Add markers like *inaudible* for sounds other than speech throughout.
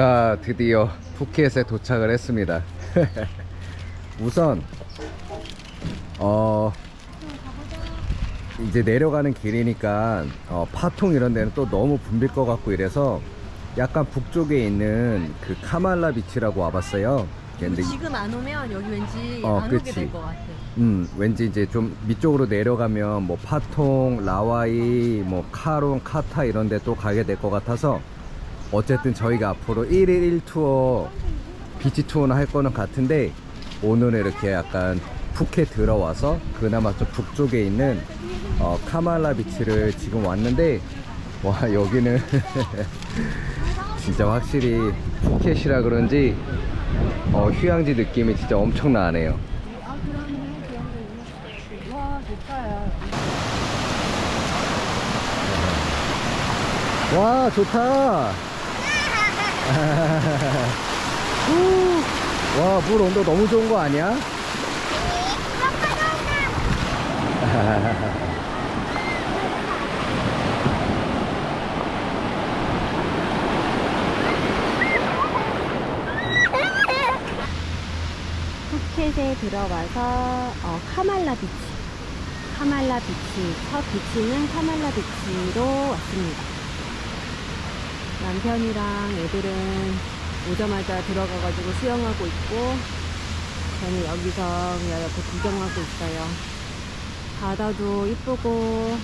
자, 드디어 푸켓에 도착을 했습니다. *laughs* 우선 어 이제 내려가는 길이니까 어, 파통 이런 데는 또 너무 붐빌 것 같고 이래서 약간 북쪽에 있는 그 카말라 비치라고 와봤어요. 근데 지금 안 오면 여기 왠지 어, 안 오게 그치. 될것 같아. 음, 왠지 이제 좀 밑쪽으로 내려가면 뭐 파통, 라와이, 뭐 카론, 카타 이런 데 또 가게 될 것 같아서 어쨌든 저희가 앞으로 1일 1투어 비치 투어는 할 거는 같은데 오늘은 이렇게 약간 푸켓 들어와서 그나마 좀 북쪽에 있는 어, 카말라 비치를 지금 왔는데 와 여기는 *laughs* 진짜 확실히 푸켓이라 그런지 어, 휴양지 느낌이 진짜 엄청 나네요. 와 좋다야. 와 물 온도 너무 좋은 거 아니야? 푸켓에 들어와서 어, 카말라 비치. 카말라 비치. 첫 비치는 카말라 비치로 왔습니다. 남편이랑 애들은 오자마자 들어가가지고 수영하고 있고 저는 여기서 그냥 옆에 구경하고 있어요. 바다도 이쁘고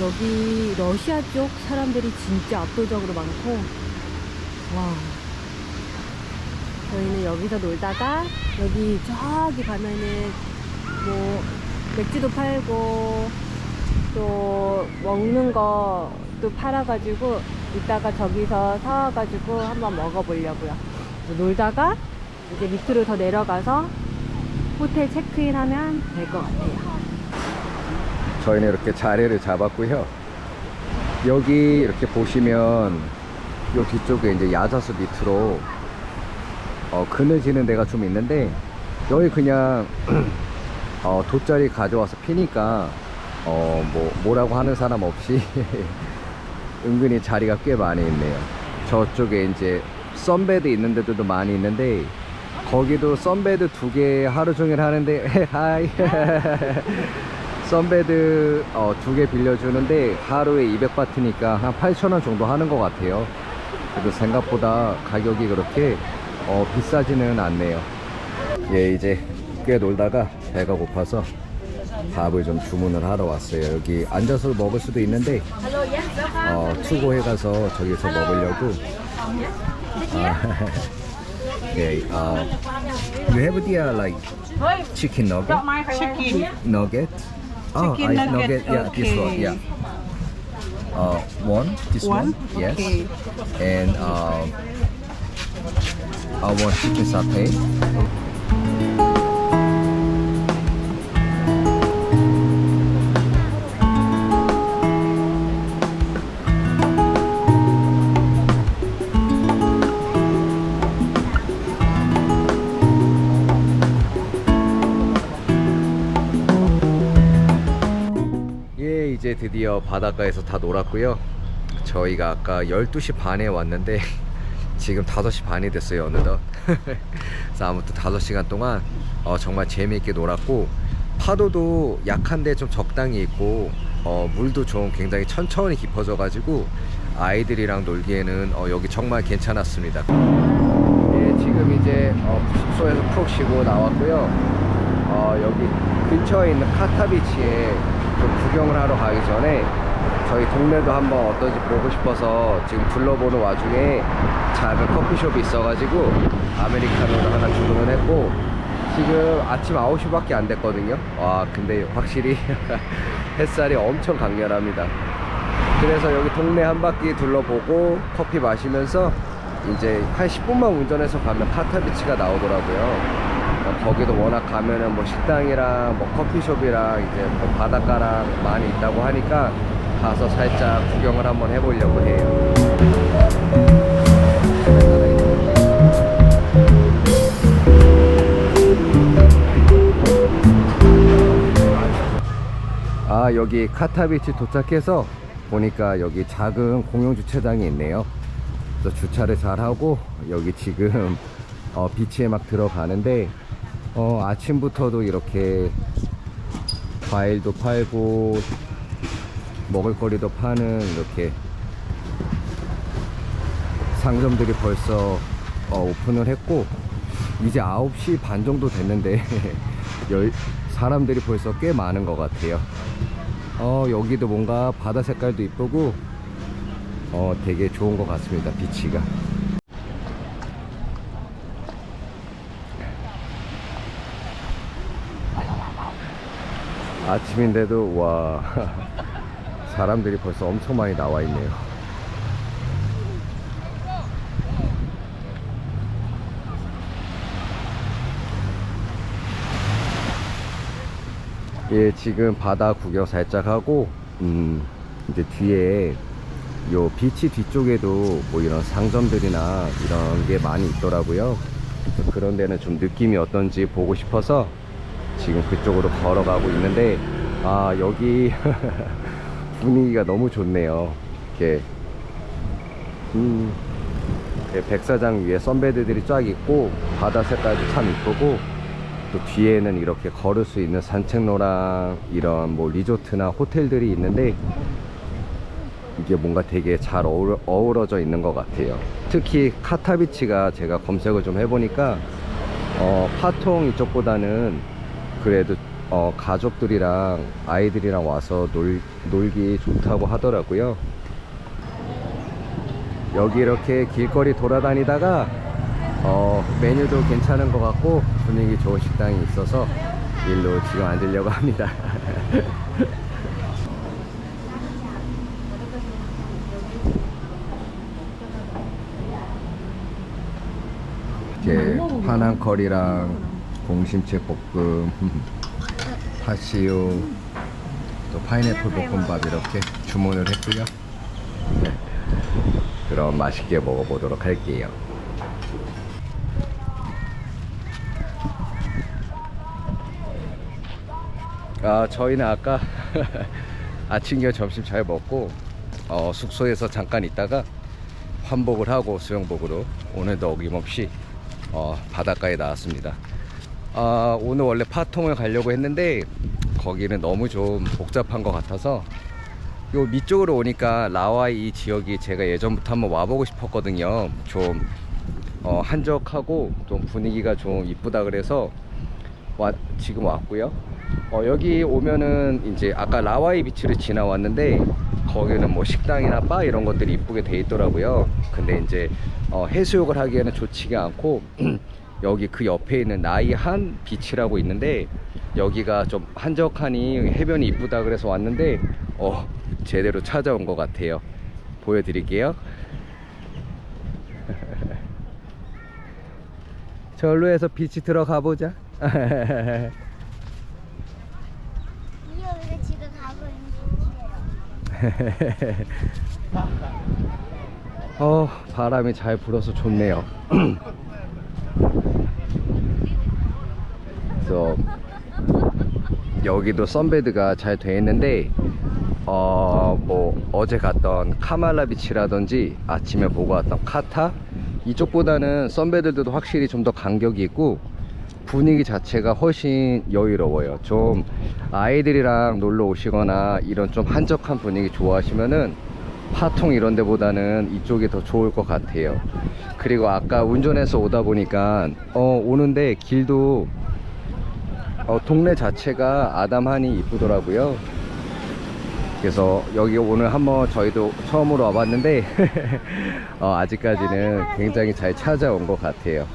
여기 러시아 쪽 사람들이 진짜 압도적으로 많고 와 저희는 여기서 놀다가 여기 저기 가면은 뭐 맥주도 팔고 또 먹는 거도 팔아가지고 이따가 저기서 사와가지고 한번 먹어보려고요. 놀다가 이제 밑으로 더 내려가서 호텔 체크인 하면 될 것 같아요. 저희는 이렇게 자리를 잡았고요 여기 이렇게 보시면 요 뒤쪽에 이제 야자수 밑으로 어, 그늘지는 데가 좀 있는데 여기 그냥 *clears throat* 어, 돗자리 가져와서 피니까 어, 뭐 뭐라고 하는 사람 없이 *laughs* 은근히 자리가 꽤 많이 있네요. 저쪽에 이제 썬베드 있는 데들도 많이 있는데 거기도 썬베드 두 개 하루 종일 하는데 *laughs* 하이 *laughs* 썬베드 어, 두 개 빌려주는데 하루에 200바트니까 한 8,000원 정도 하는 것 같아요. 그래도 생각보다 가격이 그렇게 어, 비싸지는 않네요. 예, 이제 꽤 놀다가 배가 고파서 밥을 좀 주문을 하러 왔어요. 여기 앉아서 먹을 수도 있는데 어, 투고해 가서 저기서 먹으려고. 아, okay, uh, you have the like chicken nugget? Chicken. Nugget? Oh, Chicken I, nugget, Yeah, this one. okay. Yeah. Uh, one. This one. One? Yes. Okay. And uh, I want chicken satay. 드디어 바닷가에서 다 놀았고요. 저희가 아까 12시 반에 왔는데 *laughs* 지금 5시 반이 됐어요, 어느덧. *laughs* 그래서 아무튼 5시간 동안 어, 정말 재미있게 놀았고 파도도 약한데 좀 적당히 있고 어, 물도 좀 굉장히 천천히 깊어져 가지고 아이들이랑 놀기에는 어, 여기 정말 괜찮았습니다. 예, 지금 이제 어, 숙소에서 푹 쉬고 나왔고요. 어, 여기 근처에 있는 카타비치에 좀 구경을 하러 가기 전에 저희 동네도 한번 어떤지 보고 싶어서 지금 둘러보는 와중에 작은 커피숍이 있어가지고 아메리카노를 하나 주문을 했고 지금 아침 9시밖에 안 됐거든요. 와, 근데 확실히 *laughs* 햇살이 엄청 강렬합니다. 그래서 여기 동네 한 바퀴 둘러보고 커피 마시면서 이제 한 10분만 운전해서 가면 카타비치가 나오더라고요. 어, 거기도 워낙 가면은 뭐 식당이랑 뭐 커피숍이랑 이제 뭐 바닷가랑 많이 있다고 하니까 가서 살짝 구경을 한번 해보려고 해요. 아 여기 카타비치 도착해서 보니까 여기 작은 공영 주차장이 있네요. 그래서 주차를 잘 하고 여기 지금 어, 비치에 막 들어가는데 어, 아침부터도 이렇게 과일도 팔고 먹을거리도 파는 이렇게 상점들이 벌써 어, 오픈을 했고 이제 9시 반 정도 됐는데 *laughs* 열, 사람들이 벌써 꽤 많은 것 같아요. 어, 여기도 뭔가 바다 색깔도 이쁘고 어, 되게 좋은 것 같습니다 비치가 아침인데도 와 *laughs* 사람들이 벌써 엄청 많이 나와 있네요 예, 지금 바다 구경 살짝 하고, 음, 이제 뒤에 요 비치 뒤쪽에도 뭐 이런 상점들이나 이런 게 많이 있더라고요. 그런 데는 좀 느낌이 어떤지 보고 싶어서 지금 그쪽으로 걸어가고 있는데, 아, 여기 *laughs* 분위기가 너무 좋네요. 이렇게, 음, 예, 백사장 위에 선베드들이 쫙 있고, 바다 색깔도 참 이쁘고, 또 뒤에는 이렇게 걸을 수 있는 산책로랑 이런 뭐 리조트나 호텔들이 있는데 이게 뭔가 되게 잘 어우러, 어우러져 있는 것 같아요. 특히 카타비치가 제가 검색을 좀 해보니까 어, 파통 이쪽보다는 그래도 어, 가족들이랑 아이들이랑 와서 놀, 놀기 좋다고 하더라고요 여기 이렇게 길거리 돌아다니다가 어, 메뉴도 괜찮은 것 같고 분위기 좋은 식당이 있어서 일로 지금 앉으려고 합니다. *laughs* 이렇게 파난커리랑 공심채 볶음, *laughs* 파시용, 또 파인애플 볶음밥 이렇게 주문을 했고요. 네. 그럼 맛있게 먹어보도록 할게요. 아, 저희는 아까 *laughs* 아침 겸 점심 잘 먹고 어, 숙소에서 잠깐 있다가 환복을 하고 수영복으로 오늘도 어김없이 어, 바닷가에 나왔습니다. 아, 오늘 원래 파통을 가려고 했는데 거기는 너무 좀 복잡한 것 같아서 요 밑쪽으로 오니까 라와이 이 지역이 제가 예전부터 한번 와보고 싶었거든요. 좀 어, 한적하고 좀 분위기가 좀 이쁘다 그래서 와, 지금 왔고요. 어, 여기 오면은 이제 아까 라와이 비치를 지나왔는데 거기는 뭐 식당이나 바 이런 것들이 이쁘게 돼 있더라고요. 근데 이제 어, 해수욕을 하기에는 좋지가 않고 *clears throat* 여기 그 옆에 있는 나이한 비치라고 있는데 여기가 좀 한적하니 해변이 이쁘다 그래서 왔는데 어 제대로 찾아온 것 같아요. 보여드릴게요. *laughs* 절로 해서 비치 들어가 보자. 지금 가고 있는. *laughs* 어, 바람이 잘 불어서 좋네요. *clears throat* 그래서 여기도 선베드가 잘 돼 있는데 어, 뭐 어제 갔던 카말라 비치라든지 아침에 보고 왔던 카타 이쪽보다는 선베드들도 확실히 좀 더 간격이 있고 분위기 자체가 훨씬 여유로워요. 좀 아이들이랑 놀러 오시거나 이런 좀 한적한 분위기 좋아하시면은 파통 이런 데보다는 이쪽이 더 좋을 것 같아요. 그리고 아까 운전해서 오다 보니까 어, 오는데 길도 어, 동네 자체가 아담하니 이쁘더라고요. 그래서 여기 오늘 한번 저희도 처음으로 와봤는데 *laughs* 어, 아직까지는 굉장히 잘 찾아온 것 같아요.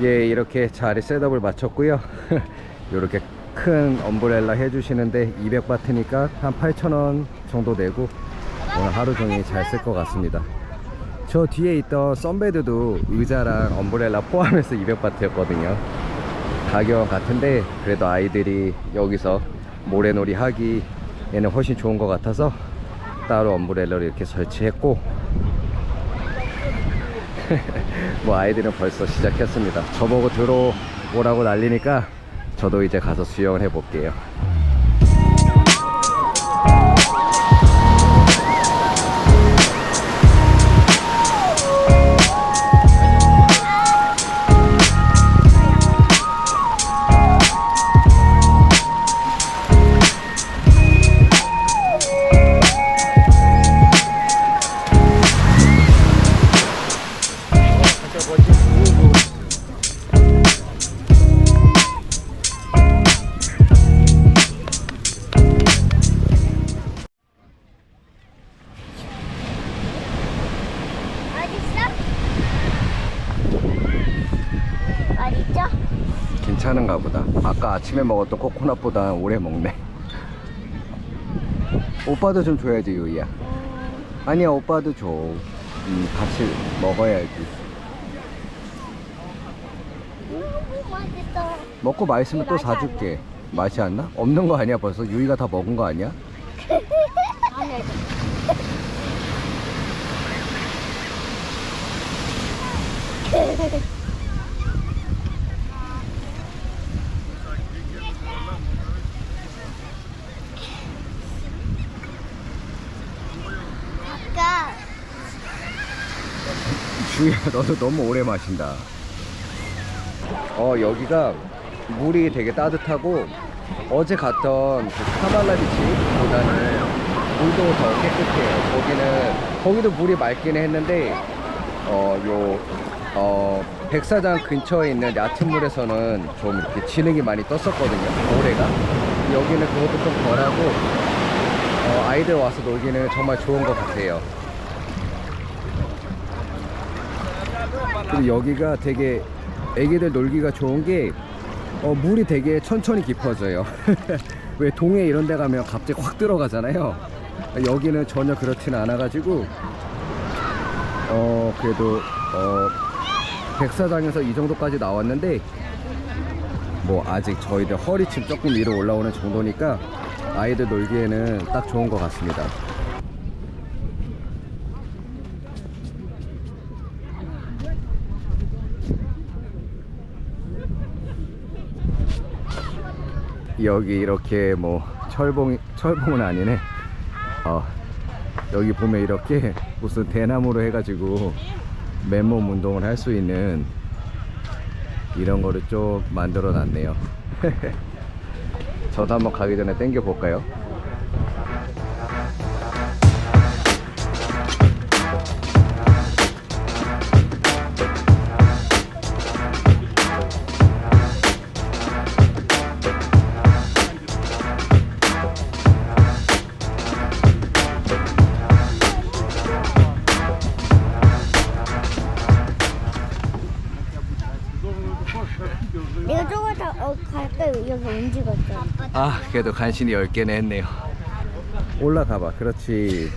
예, 이렇게 자리 셋업을 마쳤고요. *laughs* 이렇게 큰 엄브렐라 해주시는데 200바트니까 한 8,000원 정도 내고 오늘 하루 종일 잘 쓸 것 같습니다. 저 뒤에 있던 썬베드도 의자랑 엄브렐라 포함해서 200바트였거든요. 가격 같은데 그래도 아이들이 여기서 모래놀이 하기에는 훨씬 좋은 것 같아서 따로 엄브렐러를 이렇게 설치했고 *laughs* 뭐 아이들은 벌써 시작했습니다. 저보고 들어오라고 난리니까 저도 이제 가서 수영을 해볼게요. 괜찮은가 보다 아까 아침에 먹었던 코코넛보다 오래 먹네 오빠도 좀 줘야지 유이야 아니야 오빠도 줘 음, 같이 먹어야지. 먹고 맛있으면 또 사줄게 맛이 안 나? 없는 거 아니야 벌써 유이가 다 먹은 거 아니야? *laughs* 안에 아까 주희야 *laughs* 너도 너무 오래 마신다. 어 여기가 물이 되게 따뜻하고 어제 갔던 그 카말라 비치보다는 물도 더 깨끗해요. 거기는 거기도 물이 맑기는 했는데 어요 어, 백사장 근처에 있는 얕은 물에서는 좀 이렇게 진흙이 많이 떴었거든요 모래가. 여기는 그것도 좀 덜하고 어, 아이들 와서 놀기는 정말 좋은 것 같아요 그리고 여기가 되게 애기들 놀기가 좋은 게 어, 물이 되게 천천히 깊어져요. *laughs* 왜 동해 이런 데 가면 갑자기 확 들어가잖아요. 여기는 전혀 그렇지는 않아 가지고 어 그래도 어 백사장에서 이 정도까지 나왔는데 뭐 아직 저희들 허리춤 조금 위로 올라오는 정도니까 아이들 놀기에는 딱 좋은 것 같습니다. 여기 이렇게 뭐 철봉 철봉은 아니네. 어 여기 보면 이렇게 무슨 대나무로 해가지고 맨몸 운동을 할 수 있는 이런 거를 좀 만들어 놨네요. *laughs* 저도 한번 가기 전에 땡겨 볼까요? 아 그래도 간신히 10개는 했네요. 올라가 봐. 그렇지.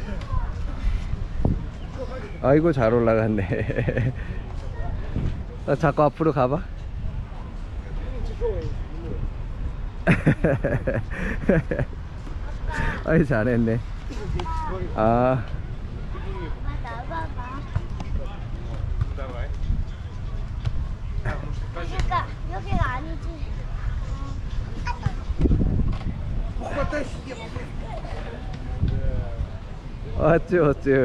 아이고 잘 올라갔네. *laughs* 아, 자꾸 앞으로 가봐. *laughs* 아이 잘했네. 아 나봐봐. 그러니까 여기가 아니지. 어쭈 어쭈